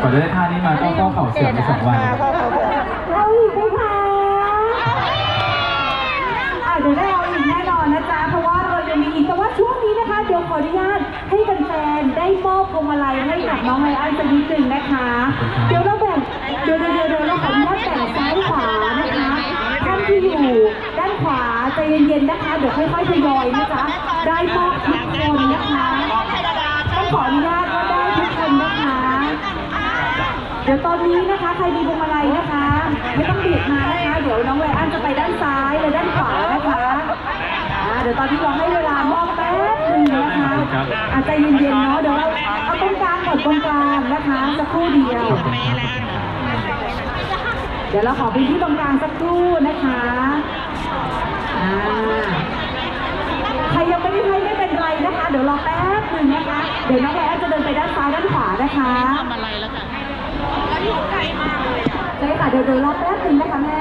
กว่าจะได้ท่านี้มาต้องเข้าเข่าเสื่อมไปสองวันเอาอีกไหมคะอะเดี๋ยวได้เอาอีกแน่นอนนะจ๊ะ เพราะว่าเรายังมีอีก แต่ว่าช่วงนี้นะคะ เดี๋ยวขออนุญาตให้แฟนๆได้มอบพวงมาลัยให้กับน้องไลอ้อนสักนิดหนึ่งนะคะ เดี๋ยวเราแบ่ง เดี๋ยวเดี๋ยวเดี๋ยวเดี๋ยวเราขออนุญาตแบ่งซ้ายขวานะคะท่านที่อยู่ด้านขวาใจเย็นๆนะคะ เดี๋ยวค่อยๆทยอยนะจ๊ะ ได้มอบทุกคนนะคะต้องขออนุญาตว่าได้ทุกคนนะคะ เดี๋ยวตอนนี้นะคะ ใครมีพวงมาลัยนะคะ ไม่ต้องบีบมานะคะ เดี๋ยวน้องไวอันจะไปด้านซ้ายและด้านขวานะคะอ่าเดี๋ยวตอนนี้เราให้เวลามอบแป๊บหนึงนะคะอาจจะใจเย็นๆเนาะเดี๋ยวเราเอาตรงกลางก่อนตรงกลางนะคะสักครู่เดียว เดี๋ยวเราขอพื้นที่ตรงกลางสักครู่นะคะอ่าใครยังไม่ได้ให้ไม่เป็นไรนะคะ เดี๋ยวรอแป๊บหนึ่งนะคะ เดี๋ยวน้องไวอันจะเดินไปด้านซ้ายด้านขวานะคะ ทำอะไรแล้วกันใช่ค่ะ เดี๋ยวเดี๋ยวรอแป๊บนึงนะคะแม่